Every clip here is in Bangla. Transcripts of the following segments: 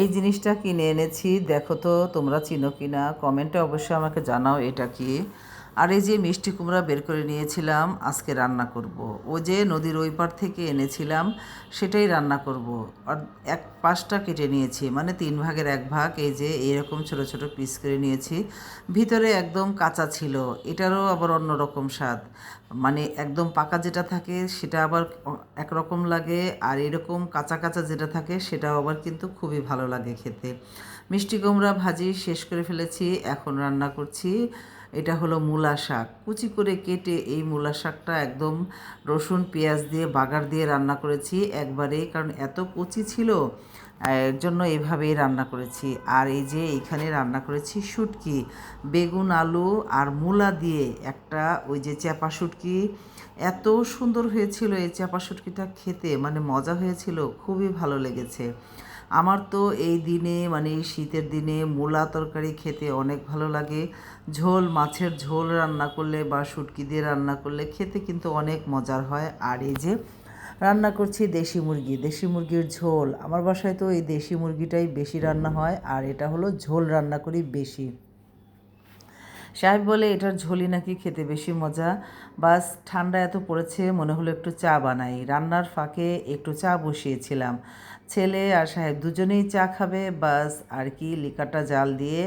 এই জিনিসটা কিনে এনেছি। দেখো তো, তোমরা চিনো কিনা? কমেন্টে অবশ্যই আমাকে জানাও এটা কি। আর এই যে মিষ্টি কুমড়া বের করে নিয়েছিলাম, আজকে রান্না করব। ও যে নদীর ওই পার থেকে এনেছিলাম, সেটাই রান্না করব। আর এক পাশটা কেটে নিয়েছি মানে তিন ভাগের এক ভাগ, এই যে এইরকম ছোট ছোট পিস করে নিয়েছি ভিতরে একদম কাঁচা ছিল, এটারও আবার অন্যরকম স্বাদ মানে একদম পাকা যেটা থাকে, সেটা আবার একরকম লাগে, আর এরকম কাঁচা কাঁচা যেটা থাকে, সেটাও আবার কিন্তু খুবই ভালো লাগে খেতে মিষ্টি কুমড়া ভাজি শেষ করে ফেলেছি, এখন রান্না করছি এটা হলো মূলা শাক। কুচি করে কেটে এই মূলা শাকটা একদম রসুন, পেঁয়াজ দিয়ে, বাগার দিয়ে রান্না করেছি একবারে, কারণ এত কুচি ছিল, এর জন্য এইভাবেই রান্না করেছি। আর এই যে এইখানে রান্না করেছি শুটকি, বেগুন, আলু আর মূলা দিয়ে একটা ওই যে চ্যাপা শুটকি। এত সুন্দর হয়েছিল এই চ্যাপা শুটকিটা খেতে মানে মজা হয়েছিল, খুবই ভালো লেগেছে। আমার তো এই দিনে মানে শীতের দিনে মূলা তরকারি খেতে অনেক ভালো লাগে। ঝোল, মাছের ঝোল রান্না করলে বা শুটকি দিয়ে রান্না করলে খেতে কিন্তু অনেক মজার হয়। আর এই যে রান্না করছি দেশি মুরগি, দেশি মুরগির ঝোল। আমার বাসায় তো এই দেশি মুরগিটাই বেশি রান্না হয় আর এটা হলো ঝোল রান্না করি বেশি। সাহেব বলে, এটার ঝোলি নাকি খেতে বেশি মজা। বাস, ঠান্ডা এত পড়েছে, মনে হলো একটু চা বানাই। রান্নার ফাঁকে একটু চা বসিয়েছিলাম। ছেলে আর সাহেব দুজনেই চা খাবে, বাস আর কি লিকাটা জাল দিয়ে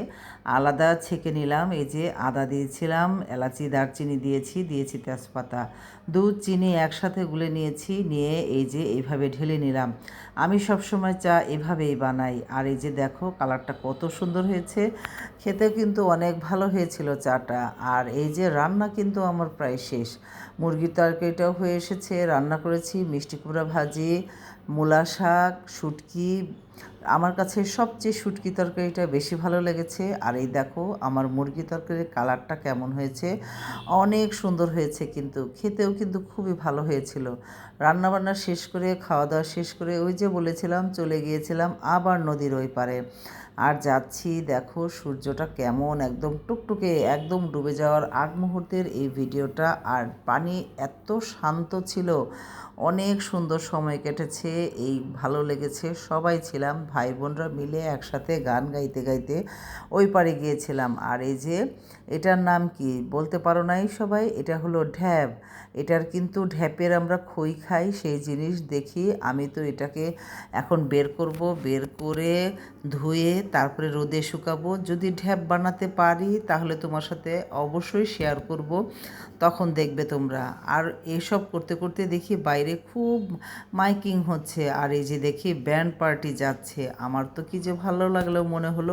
আলাদা ছেঁকে নিলাম। এই যে আদা দিয়েছিলাম, এলাচি, দারচিনি দিয়েছি দিয়েছি তেজপাতা। দুধ চিনি একসাথে গুলে নিয়েছি, নিয়ে এই যে এইভাবে ঢেলে নিলাম। আমি সবসময় চা এভাবেই বানাই। আর এই যে দেখো কালারটা কত সুন্দর হয়েছে। খেতেও কিন্তু অনেক ভালো হয়েছিল চাটা। আর এই যে রান্না কিন্তু আমার প্রায় শেষ। মুরগির তরকারিটাও হয়ে এসেছে, রান্না করেছি, মিষ্টি কুমড়া ভাজি, মূলা শাক শুটকি। আমার কাছে সবচেয়ে শুটকি তরকারিটা বেশি ভালো লেগেছে। আর এই দেখো, আমার মুরগি তরকারির কালারটা কেমন হয়েছে। অনেক সুন্দর হয়েছে কিন্তু, খেতেও কিন্তু খুবই ভালো হয়েছিল। রান্নাবান্না শেষ করে, খাওয়া দাওয়া শেষ করে ওই যে বলেছিলাম, চলে গিয়েছিলাম আবার নদীর ওই পারে। আর যাচ্ছি, দেখো সূর্যটা কেমন একদম টুকটুকে একদম ডুবে যাওয়ার আগ মুহূর্তের এই ভিডিওটা। আর পানি এত শান্ত ছিল, অনেক সুন্দর সময় কেটেছে, এই ভালো লেগেছে, সবাই ছিলাম, ভাই বোনরা মিলে একসাথে গান গাইতে গাইতে ওই পারে গিয়েছিলাম। আর এই যে এটার নাম কি বলতে পারো নাই সবাই? এটা হলো ঢ্যাব এটার কিন্তু ঢ্যাপের আমরা খই খাই, সেই জিনিস দেখি। আমি তো এটাকে এখন বের করব, বের করে ধুয়ে তারপরে রোদে শুকাবো। যদি ঢ্যাপ বানাতে পারি, তাহলে তোমার সাথে অবশ্যই শেয়ার করব। তখন দেখবে তোমরা। আর এসব করতে করতে দেখি বাইরে খুব মাইকিং হচ্ছে। আর এই যে দেখি ব্যান্ড পার্টি যাচ্ছে। আমার তো কি যে ভালো লাগল, মনে হলো